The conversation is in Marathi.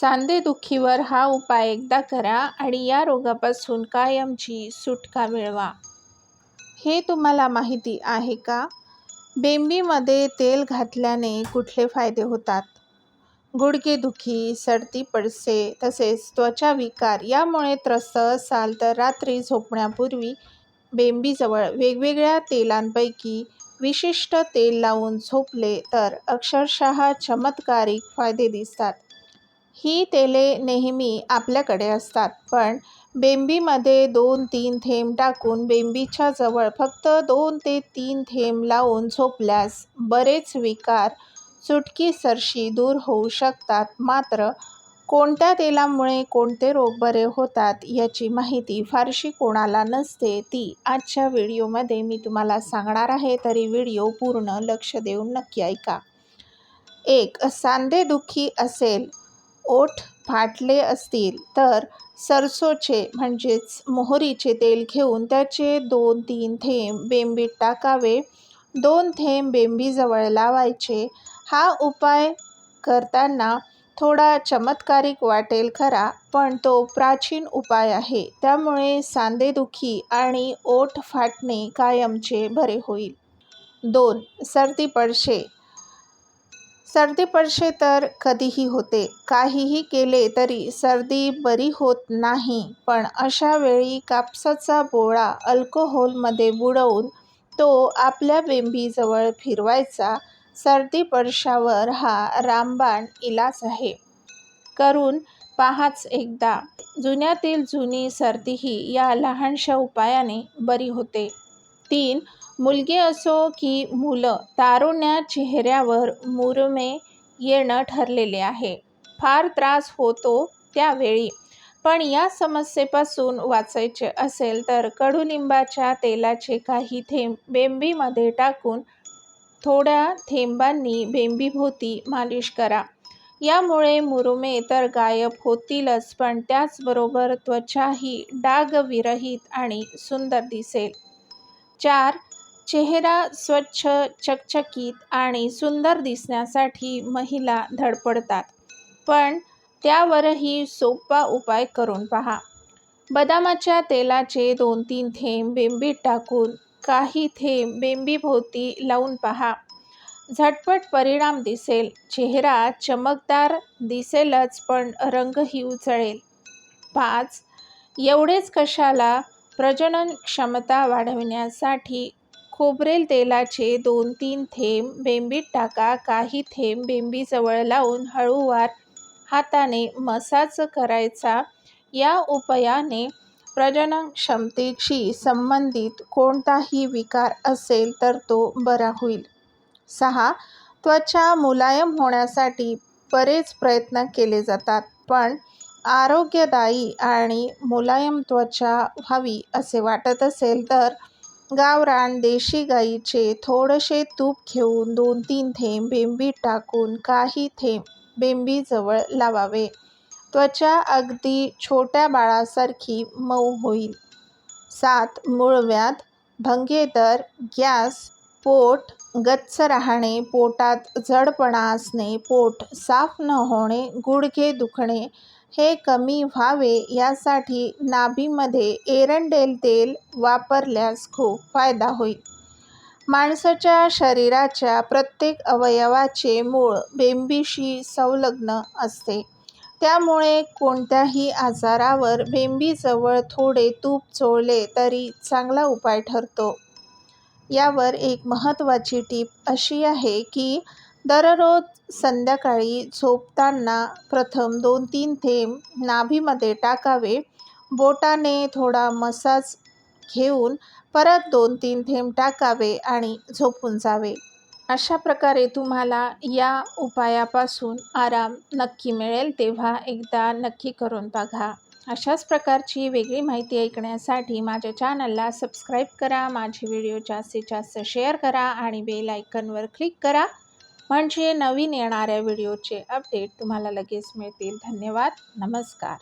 सांधेदुखीवर हा उपाय एकदा करा आणि या रोगापासून कायमची सुटका मिळवा. हे तुम्हाला माहिती आहे का? बेंबीमध्ये तेल घातल्याने कुठले फायदे होतात? गुडघेदुखी सर्दी पडसे तसेच त्वचा विकार यामुळे त्रस्त असाल तर रात्री झोपण्यापूर्वी बेंबीजवळ वेगवेगळ्या तेलांपैकी विशिष्ट तेल लावून झोपले तर अक्षरशः चमत्कारिक फायदे दिसतात. ही तेले नेहमी आपल्याकडे असतात. पण बेंबीमध्ये दोन तीन थेंब टाकून बेंबीच्या जवळ फक्त दोन ते तीन थेंब लावून झोपल्यास बरेच विकार चुटकीसरशी दूर होऊ शकतात. मात्र कोणत्या तेलामुळे कोणते रोग बरे होतात याची माहिती फारशी कोणाला नसते ती आजच्या व्हिडिओमध्ये मी तुम्हाला सांगणार आहे. तरी व्हिडिओ पूर्ण लक्ष देऊन नक्की ऐका. एक सांधेदुखी असेल. ओठ फाटले असतील तर सरसोचे म्हणजेच मोहरीचे तेल घेऊन त्याचे दोन तीन थेंब बेंबीत टाकावे. दोन थेंब बेंबीजवळ लावायचे. हा उपाय करताना थोडा चमत्कारिक वाटेल खरा पण तो प्राचीन उपाय आहे. त्यामुळे सांधेदुखी आणि ओठ फाटणे कायमचे बरे होईल. दोन सर्दी पडशे. सर्दी पडशे तर कधीही होते. काहीही केले तरी सर्दी बरी होत नाही. पण अशा वेळी कापसाचा बोळा अल्कोहोलमध्ये बुडवून तो आपल्या बेंबीजवळ फिरवायचा सर्दी पडशावर हा रामबाण इलाज आहे. करून पाहाच एकदा. जुन्यातील जुनी सर्दीही या लहानशा उपायाने बरी होते. तीन मुलगी असो की मुलं तारुण्या चेहऱ्यावर मुरमे येणं ठरलेले आहे. फार त्रास होतो त्यावेळी. पण या समस्येपासून वाचायचे असेल तर कडुलिंबाच्या तेलाचे काही थेंब बेंबीमध्ये टाकून थोड्या थेंबांनी बेंबीभोवती मालिश करा. यामुळे मुरुमे तर गायब होतीलच पण त्याचबरोबर त्वचाही डागविरहित आणि सुंदर दिसेल. चार चेहरा स्वच्छ चकचकीत आणि सुंदर दिसण्यासाठी महिला धडपडतात. पण त्यावरही सोपा उपाय करून पहा. बदामाच्या तेलाचे दोन तीन थेंब बेंबीत टाकून काही थेंब बेंबीभोवती लावून पहा. झटपट परिणाम दिसेल. चेहरा चमकदार दिसेलच पण रंगही उचळेल पाच. एवढेच कशाला प्रजनन क्षमता वाढविण्यासाठी खोबरेल तेलाचे दोन तीन थेंब बेंबीत टाका. काही थेंब बेंबीजवळ लावून हळूवार हाताने मसाज करायचा. या उपायाने प्रजनन क्षमतेशी संबंधित कोणताही विकार असेल तर तो बरा होईल. सहा. त्वचा मुलायम होण्यासाठी बरेच प्रयत्न केले जातात पण आरोग्यदायी आणि मुलायम त्वचा व्हावी असे वाटत असेल तर गावरान देशी गाईचे थोडेसे तूप घेऊन दोन तीन थेंब बेंबीत टाकून काही थेंब बेंबीजवळ लावावे. त्वचा अगदी छोट्या बाळासारखी मऊ होईल. सात मूळव्याध भंगेदर गॅस पोट गच्च राहणे पोटात जडपणा असणे पोट साफ न होणे गुडघे दुखणे हे कमी व्हावे यासाठी नाभीमध्ये एरंडेल तेल वापरल्यास खूप फायदा होईल. माणसाच्या शरीराच्या प्रत्येक अवयवाचे मूळ बेंबीशी संलग्न असते. त्यामुळे कोणत्याही आजारावर बेंबीजवळ थोडे तूप चोळले तरी चांगला उपाय ठरतो. यावर एक महत्त्वाची टीप अशी आहे की दररोज संध्याकाळी झोपताना प्रथम दोन तीन थेंब नाभीमध्ये टाकावे. बोटाने थोडा मसाज घेऊन परत दोन तीन थेंब टाकावे आणि झोपून जावे. अशा प्रकारे तुम्हाला या उपायापासून आराम नक्की मिळेल तेव्हा एकदा नक्की करून बघा. अशाच प्रकारची वेगळी माहिती ऐकण्यासाठी माझ्या चॅनलला सबस्क्राईब करा माझे व्हिडिओ जास्तीत जास्त शेअर करा आणि बेल आयकनवर क्लिक करा. म्हणजे नवीन येणाऱ्या व्हिडिओचे अपडेट तुम्हाला लगेच मिळतील. धन्यवाद. नमस्कार.